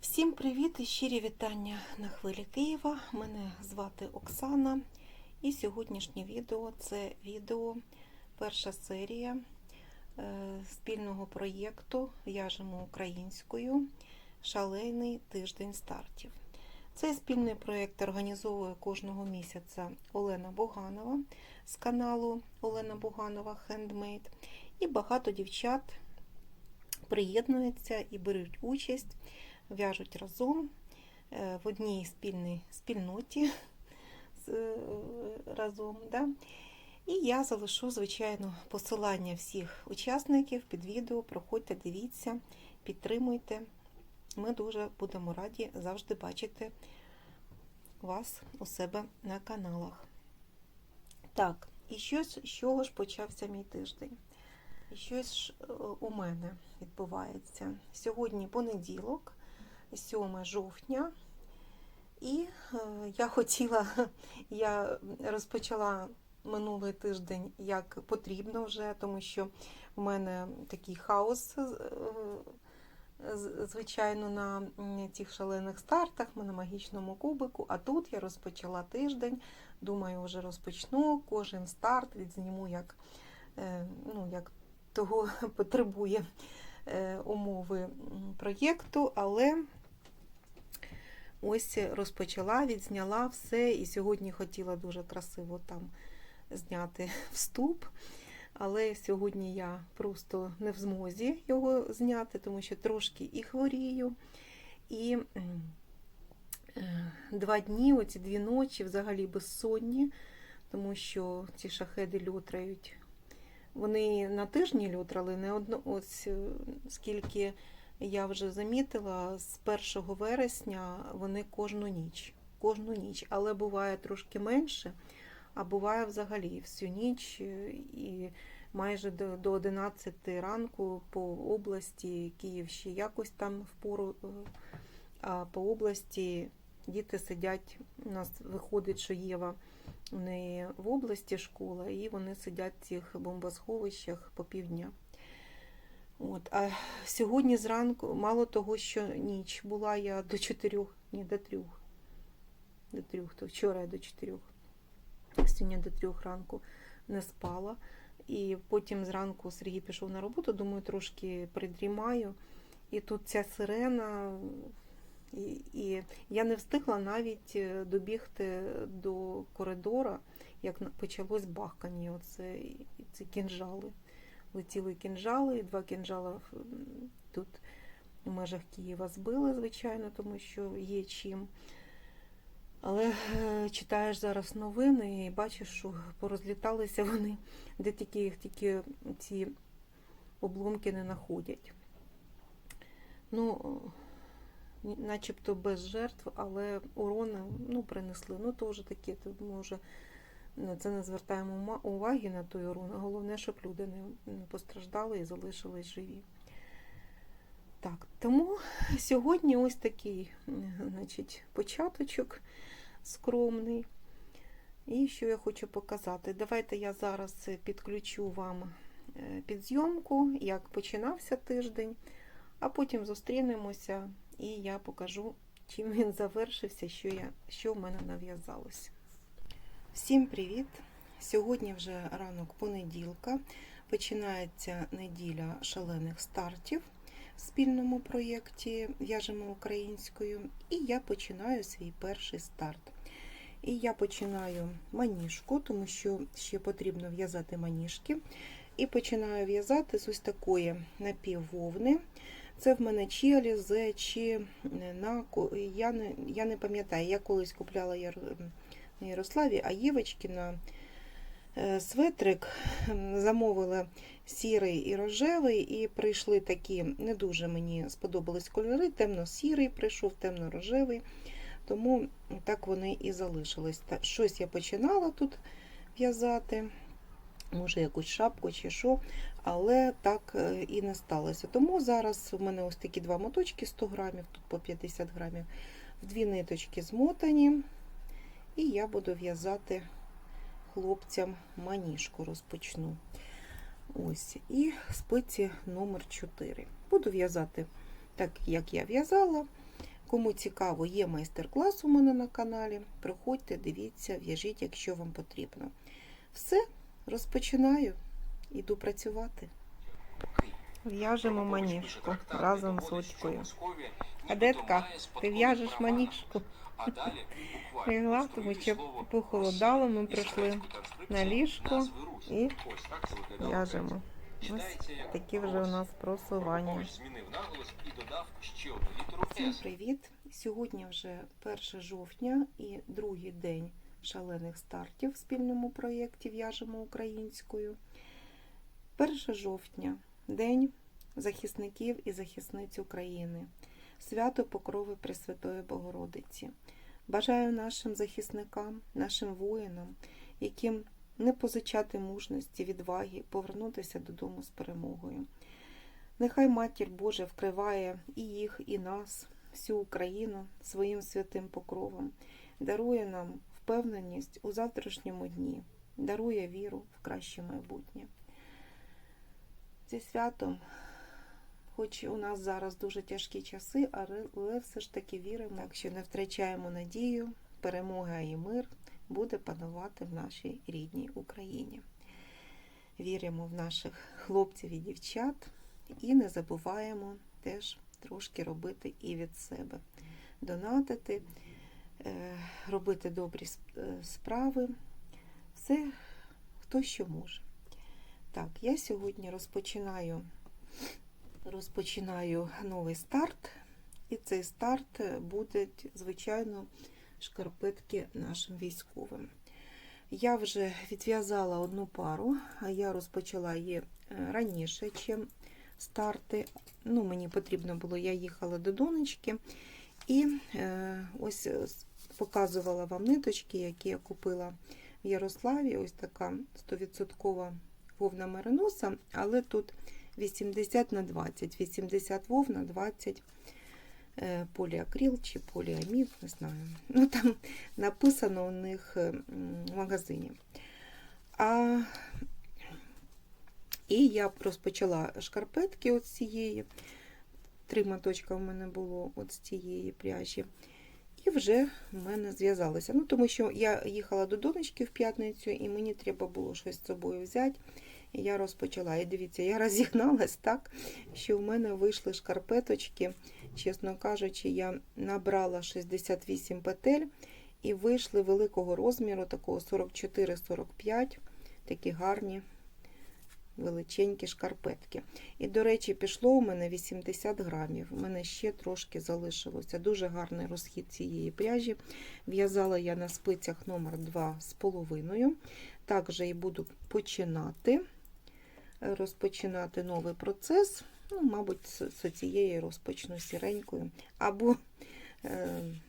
Всім привіт і щирі вітання на хвилі Києва. Мене звати Оксана. І сьогоднішнє відео це відео, перша серія е, спільного проєкту В'яжемо українською Шалейний тиждень стартів. Цей спільний проєкт організовує кожного місяця Олена Буганова з каналу Олена Буганова Handmade. І багато дівчат приєднуються і беруть участь в'яжуть разом е, в одній спільній спільноті е, разом. Да? І я залишу, звичайно, посилання всіх учасників під відео. Проходьте, дивіться, підтримуйте. Ми дуже будемо раді завжди бачити вас у себе на каналах. Так, і щось, з чого ж почався мій тиждень? І щось ж, е, у мене відбувається. Сьогодні понеділок, 7 жовтня, і е, я хотіла, я розпочала минулий тиждень як потрібно вже, тому що в мене такий хаос, е, звичайно, на цих шалених стартах, ми на магічному кубику, а тут я розпочала тиждень, думаю, вже розпочну, кожен старт відзніму як, е, ну, як того потребує умови проєкту, але ось розпочала, відзняла все, і сьогодні хотіла дуже красиво там зняти вступ. Але сьогодні я просто не в змозі його зняти, тому що трошки і хворію. І е, два дні, оці дві ночі взагалі безсонні, тому що ці шахеди льотрають. Вони на тижні льотрали, не одно, ось е, скільки я вже замітила, з 1 вересня вони кожну ніч. Кожну ніч, але буває трошки менше, а буває взагалі всю ніч е, і майже до, до 11 ранку по області, Київ якось там впору, е, а по області діти сидять. У нас виходить, що Єва у неї в області школа, і вони сидять в цих бомбосховищах по півдня. От. А сьогодні зранку, мало того, що ніч була я до чотирьох, ні, до трьох. До трьох, то вчора я до чотирьох. Сьогодні до трьох ранку не спала. І потім зранку Сергій пішов на роботу, думаю, трошки придрімаю. І тут ця сирена, і, і я не встигла навіть е, добігти до коридора, як почалось бахкання. Оце, ці кінжали. Летіли кінжали, і два кінжала тут в межах Києва збили, звичайно, тому що є чим. Але е, читаєш зараз новини і бачиш, що порозліталися вони, де тільки їх тільки ці обломки не знаходять. Ну, начебто без жертв, але урони ну, принесли. Ну, вже таке, може на це не звертаємо уваги на той урон. Головне, щоб люди не, постраждали і залишились живі. Так, тому сьогодні ось такий значить, початочок скромний. І що я хочу показати? Давайте я зараз підключу вам е, підзйомку, як починався тиждень, а потім зустрінемося і я покажу, чим він завершився, що, я, що в мене нав'язалося. Всім привіт! Сьогодні вже ранок понеділка. Починається неділя шалених стартів в спільному проєкті В'яжемо українською. І я починаю свій перший старт. І я починаю маніжку, тому що ще потрібно в'язати маніжки. І починаю в'язати з ось такої напіввовни. Це в мене чи Alize, чи на я не, я не пам'ятаю, я колись купляла Ярославі, а Євочкіна е, светрик замовила сірий і рожевий, і прийшли такі, не дуже мені сподобались кольори, темно-сірий прийшов, темно-рожевий, тому так вони і залишились. Щось я починала тут в'язати, може якусь шапку чи що, але так е, і не сталося. Тому зараз у мене ось такі два моточки 100 грамів, тут по 50 грамів, в дві ниточки змотані. І я буду в'язати хлопцям маніжку розпочну. Ось, і спиці номер 4. Буду в'язати так, як я в'язала. Кому цікаво, є майстер-клас у мене на каналі. Приходьте, дивіться, в'яжіть, якщо вам потрібно. Все, розпочинаю. Іду працювати. В'яжемо маніжку разом з очкою. Кадетка, ти в'яжеш маніжку? Лягла, тому що похолодало, ми прийшли на ліжко і в'яжемо. Ось такі вже у нас просування. Всім привіт! Сьогодні вже 1 жовтня і другий день шалених стартів в спільному проєкті В'яжемо українською. 1 жовтня День захисників і захисниць України. Свято Покрови Пресвятої Богородиці. Бажаю нашим захисникам, нашим воїнам, яким не позичати мужності, відваги, повернутися додому з перемогою. Нехай Матір Божа вкриває і їх, і нас, всю Україну своїм святим покровом, дарує нам впевненість у завтрашньому дні, дарує віру в краще майбутнє. Зі святом, хоч у нас зараз дуже тяжкі часи, але все ж таки віримо, так що не втрачаємо надію, перемога і мир буде панувати в нашій рідній Україні. Віримо в наших хлопців і дівчат. І не забуваємо теж трошки робити і від себе. Донатити, е, робити добрі е, справи. Все, хто що може. Так, я сьогодні розпочинаю, розпочинаю новий старт. І цей старт буде, звичайно, шкарпетки нашим військовим. Я вже відв'язала одну пару, а я розпочала її е, раніше, чим старти. Ну, мені потрібно було, я їхала до донечки і е, ось е, показувала вам ниточки, які я купила в Ярославі. Ось така 100% вовна мериноса, але тут 80 на 20. 80 вовна, 20 е, поліакрил чи поліамід, не знаю. Ну, там написано у них е, в магазині. А і я розпочала шкарпетки от цієї. Три моточка в мене було от з цієї пряжі. І вже в мене зв'язалося. Ну, тому що я їхала до донечки в п'ятницю, і мені треба було щось з собою взяти. І я розпочала. І дивіться, я розігналась так, що в мене вийшли шкарпеточки. Чесно кажучи, я набрала 68 петель і вийшли великого розміру, такого 44-45, такі гарні величенькі шкарпетки. І, до речі, пішло у мене 80 грамів. У мене ще трошки залишилося. Дуже гарний розхід цієї пряжі. В'язала я на спицях номер 2 з половиною. Також і буду починати, розпочинати новий процес. Ну, мабуть, з цієї розпочну сіренькою. Або е,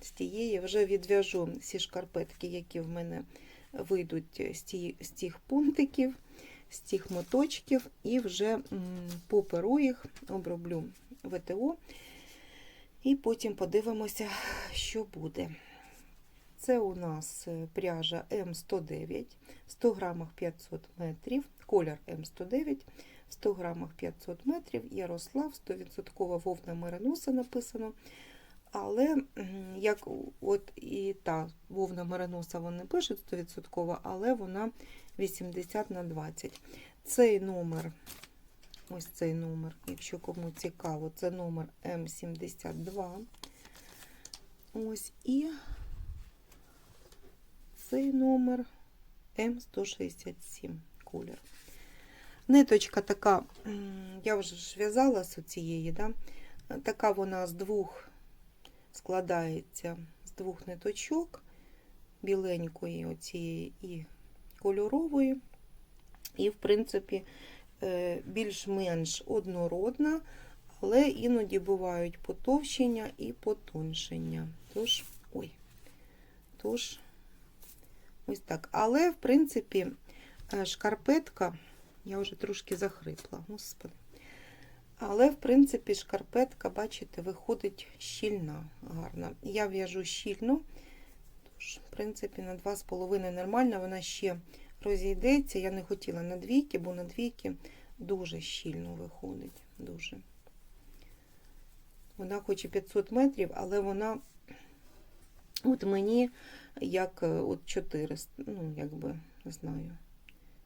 з тієї вже відв'яжу всі шкарпетки, які в мене вийдуть з, тих пунктиків з цих моточків і вже поперу їх оброблю ВТО. І потім подивимося, що буде. Це у нас е, пряжа М109, 100 грамах 500 метрів, колір М109, в 100 грамах 500 метрів, Ярослав, 100% вовна мериноса написано. Але як от і та вовна мериноса вони пишуть 100%, але вона 80 на 20. Цей номер, ось цей номер, якщо кому цікаво, це номер М72. Ось і цей номер М167 колір. Ниточка така, я вже ж в'язала з цієї, да? така вона з двох складається з двох ниточок, біленької оцієї і кольорової. І, в принципі, е, більш-менш однородна, але іноді бувають потовщення і потоншення. Тож, ой, тож, ось так. Але, в принципі, е, шкарпетка, я вже трошки захрипла, господи. Але, в принципі, шкарпетка, бачите, виходить щільна, гарна. Я в'яжу щільно, тож, в принципі, на 2,5 нормально, вона ще розійдеться. Я не хотіла на двійки, бо на двійки дуже щільно виходить. Дуже. Вона хоче 500 метрів, але вона от мені як е, от 400, ну, якби, не знаю.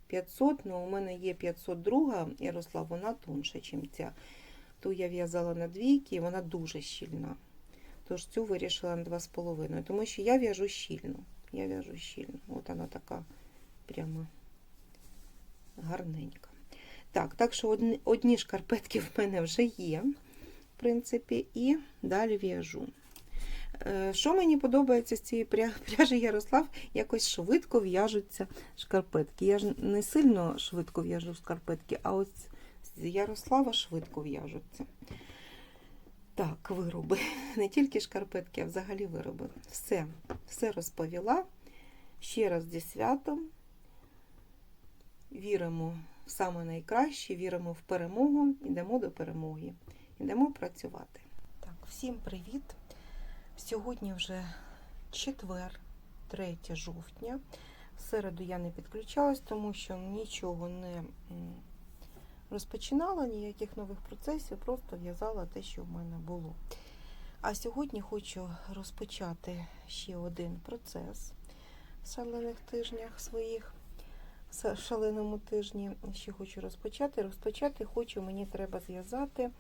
500, але у мене є 502 Ярослав, вона тонша, ніж ця. Ту я в'язала на двійки, і вона дуже щільна. Тож цю вирішила на 2,5. Тому що я в'яжу щільно. Я в'яжу щільно. От вона така прямо гарненька. Так, так що одні шкарпетки в мене вже є, в принципі, і далі в'яжу. Е, Що мені подобається з цієї пряжі Ярослав, якось швидко в'яжуться шкарпетки. Я ж не сильно швидко в'яжу шкарпетки, а ось з Ярослава швидко в'яжуться. Так, вироби. Не тільки шкарпетки, а взагалі вироби. Все, все розповіла. Ще раз зі святом. Віримо в саме найкраще, віримо в перемогу, йдемо до перемоги. Йдемо працювати. Так, всім привіт. Сьогодні вже четвер, 3 жовтня. В середу я не підключалась, тому що нічого не розпочинала, ніяких нових процесів, просто в'язала те, що в мене було. А сьогодні хочу розпочати ще один процес в шалених тижнях своїх. в шаленому тижні ще хочу розпочати. Розпочати хочу, мені треба зв'язати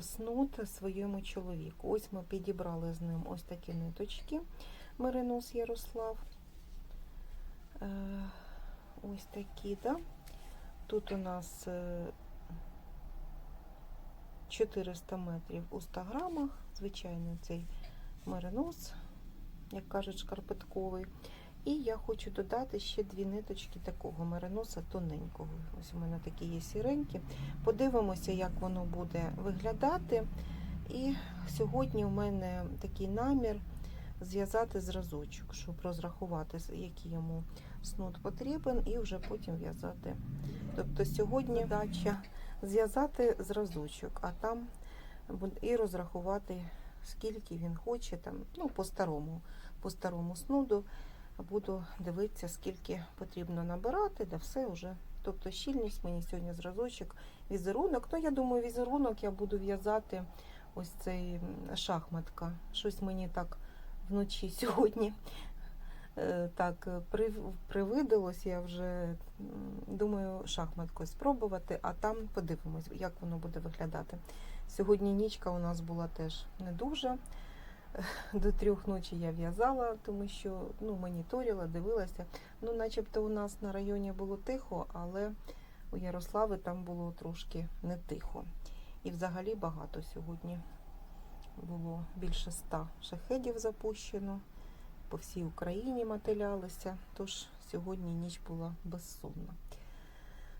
снуд своєму чоловіку. Ось ми підібрали з ним ось такі ниточки. Меринос Ярослав. Е, ось такі, да? Тут у нас е, 400 метрів у 100 грамах. Звичайно, цей меринос, як кажуть, шкарпетковий. І я хочу додати ще дві ниточки такого мериноса тоненького. Ось у мене такі є сіренькі. Подивимося, як воно буде виглядати. І сьогодні у мене такий намір зв'язати зразочок, щоб розрахувати, який йому снуд потрібен, і вже потім в'язати. Тобто сьогодні задача зв'язати зразочок, а там і розрахувати, скільки він хоче, там, ну, по старому, по старому снуду буду дивитися, скільки потрібно набирати, да все вже. Тобто щільність мені сьогодні зразочок, візерунок. Ну, я думаю, візерунок я буду в'язати ось цей шахматка. Щось мені так вночі сьогодні е, так е, прив- привиділось. Я вже думаю шахматкою спробувати, а там подивимось, як воно буде виглядати. Сьогодні нічка у нас була теж не дуже. До трьох ночі я в'язала, тому що ну, моніторила, дивилася. Ну, начебто у нас на районі було тихо, але у Ярослави там було трошки не тихо. І взагалі багато сьогодні було більше ста шахедів запущено. По всій Україні мотилялися, тож сьогодні ніч була безсумна.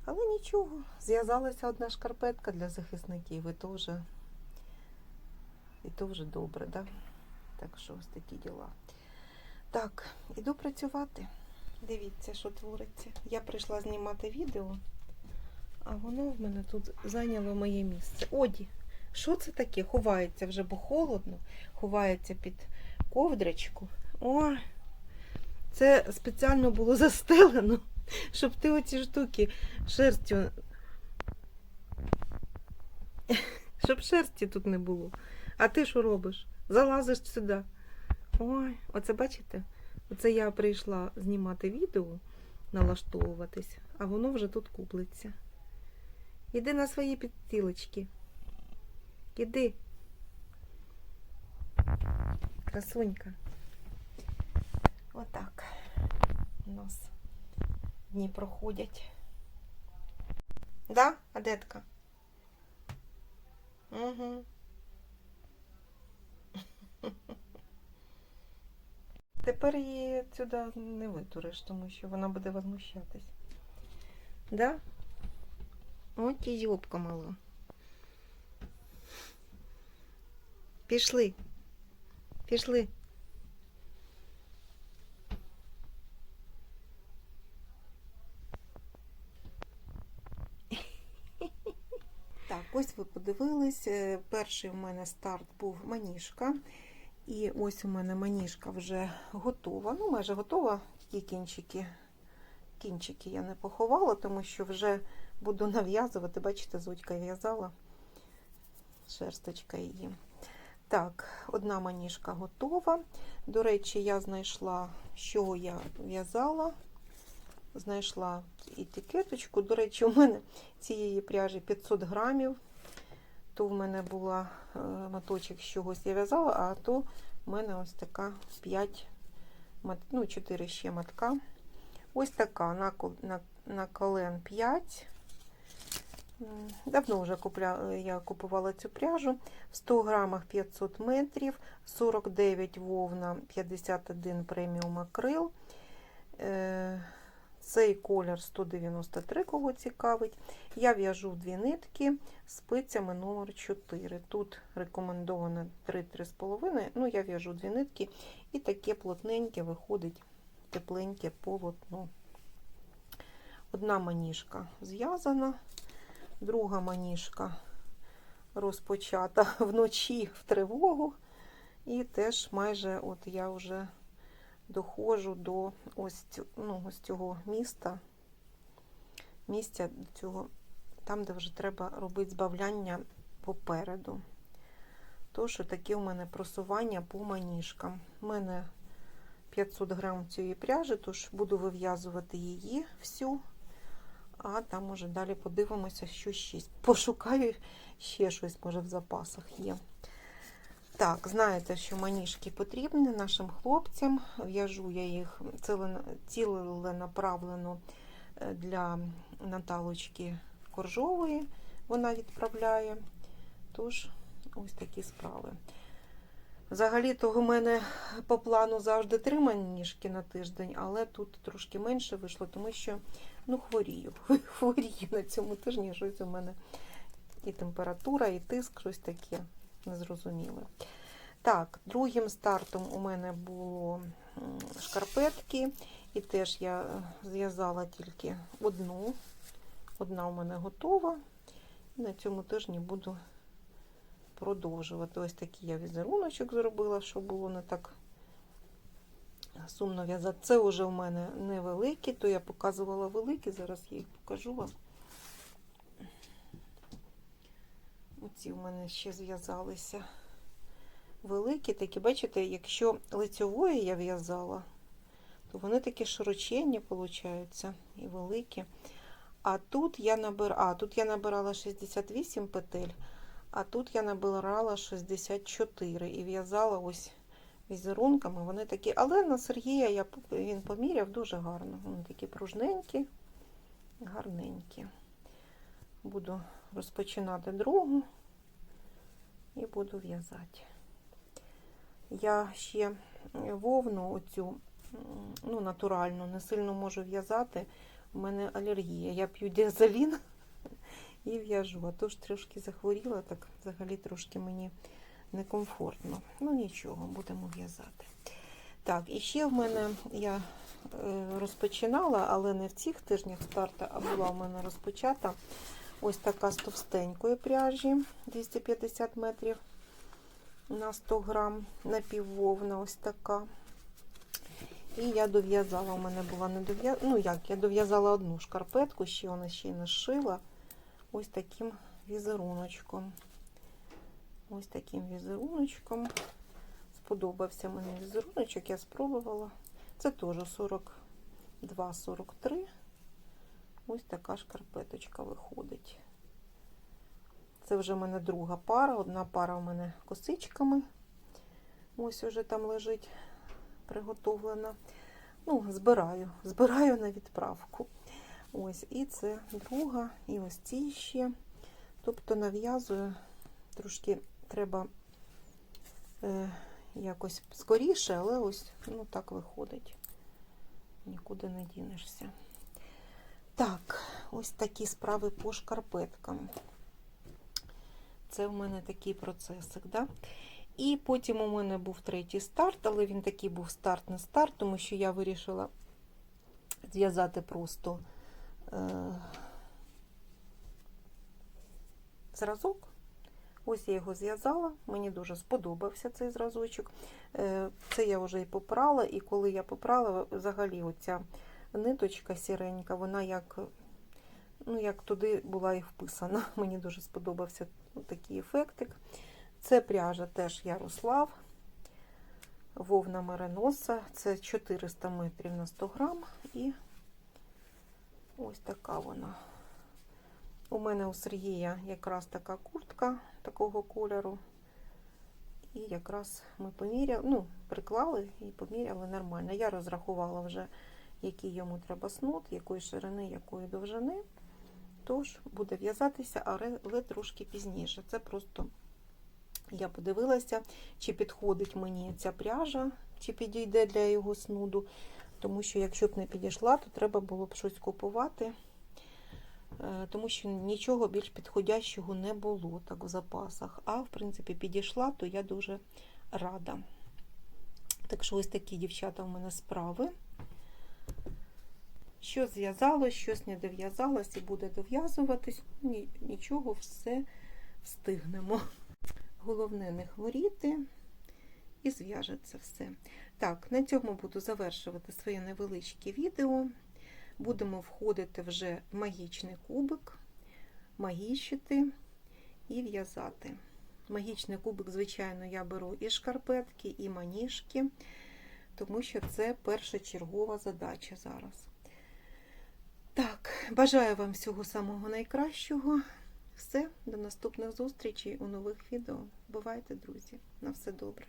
Але нічого, зв'язалася одна шкарпетка для захисників, і то вже, і то вже добре, да? Так що ось такі діла. Так, іду працювати. Дивіться, що твориться. Я прийшла знімати відео, а воно в мене тут зайняло моє місце. Оді, що це таке? Ховається вже, бо холодно, ховається під ковдрочку. О, це спеціально було застелено, щоб ти оці штуки шерстю. Щоб шерсті тут не було. А ти що робиш? Залазиш сюди. Ой, оце бачите? Оце я прийшла знімати відео, налаштовуватись, а воно вже тут куплиться. Іди на свої підстілочки. Іди. Красунька. Отак. У нас дні проходять. Да, Адетка? Угу. Тепер її сюди не витуриш, тому що вона буде возмущатись. Да? От і зьобка мала. Пішли. Пішли. Так, ось ви подивились. Е, Перший у мене старт був маніжка. І ось у мене маніжка вже готова. Ну, майже готова. Тільки кінчики. Кінчики я не поховала, тому що вже буду нав'язувати. Бачите, зудька в'язала. Шерсточка її. Так, одна маніжка готова. До речі, я знайшла, чого я в'язала. Знайшла етикеточку. До речі, у мене цієї пряжі 500 грамів. То в мене була е, моточок з чогось я в'язала, а то в мене ось така 5, ну 4 ще мотка. Ось така на, на, на колен 5. Давно вже купля, я купувала цю пряжу. В 100 грамах 500 метрів, 49 вовна, 51 преміум акрил. Цей колір 193, кого цікавить. Я в'яжу дві нитки спицями номер 4. Тут рекомендовано 3-3,5. Ну, я в'яжу дві нитки і таке плотненьке виходить тепленьке полотно. Одна маніжка зв'язана, друга маніжка розпочата вночі в тривогу. І теж майже от я вже доходжу до ось, ну, ось цього міста, місця цього, там, де вже треба робити збавляння попереду. Тож таке у мене просування по маніжкам. У мене 500 грам цієї пряжі, тож буду вив'язувати її всю. А там уже далі подивимося, що ще. Пошукаю ще щось, може, в запасах є. Так, знаєте, що маніжки потрібні нашим хлопцям. В'яжу я їх ціленаправлено е, для Наталочки Коржової. Вона відправляє. Тож, ось такі справи. Взагалі-то у мене по плану завжди три маніжки на тиждень, але тут трошки менше вийшло, тому що ну, хворію. Хворію на цьому тижні. Щось у мене і температура, і тиск, щось таке незрозуміле. Так, другим стартом у мене було шкарпетки, і теж я е, зв'язала тільки одну. Одна у мене готова. І на цьому тижні буду продовжувати. Ось такий я візеруночок зробила, щоб було не так сумно в'язати. Це вже у мене невеликі, то я показувала великі, зараз я їх покажу вам. Оці у мене ще зв'язалися великі такі, бачите, якщо лицьової я в'язала, то вони такі широченні, получаються, і великі. А тут я набир... а, тут я набирала 68 петель, а тут я набирала 64 і в'язала ось візерунками. Вони такі, але на Сергія я, він поміряв дуже гарно. Вони такі пружненькі, гарненькі. Буду розпочинати другу і буду в'язати. Я ще вовну оцю ну, натуральну не сильно можу в'язати. У мене алергія. Я п'ю діазолін і в'яжу. А то ж трошки захворіла, так взагалі трошки мені некомфортно. Ну нічого, будемо в'язати. Так, і ще в мене я е, розпочинала, але не в цих тижнях старта, а була в мене розпочата ось така з товстенької пряжі 250 метрів на 100 грам, напіввовна ось така. І я дов'язала, у мене була не дов'язана, ну як, я дов'язала одну шкарпетку, ще вона ще й не шила. Ось таким візеруночком. Ось таким візеруночком. Сподобався мені візеруночок, я спробувала. Це теж 42-43. Ось така шкарпеточка виходить. Це вже в мене друга пара. Одна пара в мене косичками. Ось уже там лежить приготовлена. Ну, збираю, збираю на відправку. Ось, і це друга, і ось ці ще. Тобто нав'язую, трошки треба е, якось скоріше, але ось ну, так виходить. Нікуди не дінешся. Так, ось такі справи по шкарпеткам. Це в мене такий процесик, да? І потім у мене був третій старт, але він такий був старт не старт, тому що я вирішила зв'язати просто е, зразок. Ось я його зв'язала, мені дуже сподобався цей зразочок. Е, Це я вже і попрала, і коли я попрала, взагалі оця ниточка сіренька, вона як, ну, як туди була і вписана. Мені дуже сподобався такий ефектик. Це пряжа теж Ярослав. Вовна Мереноса. Це 400 метрів на 100 грам. І ось така вона. У мене у Сергія якраз така куртка такого кольору. І якраз ми поміряли, ну, приклали і поміряли нормально. Я розрахувала вже, який йому треба снуд, якої ширини, якої довжини. Тож буде в'язатися, але трошки пізніше. Це просто я подивилася, чи підходить мені ця пряжа, чи підійде для його снуду. Тому що, якщо б не підійшла, то треба було б щось купувати. Е, Тому що нічого більш підходящого не було так в запасах. А в принципі підійшла, то я дуже рада. Так що ось такі дівчата у мене справи. Що зв'язалось, щось не дов'язалось і буде дов'язуватись. Ні, нічого, все встигнемо. Головне не хворіти і зв'яжеться все. Так, на цьому буду завершувати своє невеличке відео. Будемо входити вже в магічний кубик, магічити і в'язати. Магічний кубик, звичайно, я беру і шкарпетки, і маніжки, тому що це першочергова задача зараз. Так, бажаю вам всього самого найкращого. Все, до наступних зустрічей у нових відео. Бувайте, друзі. На все добре.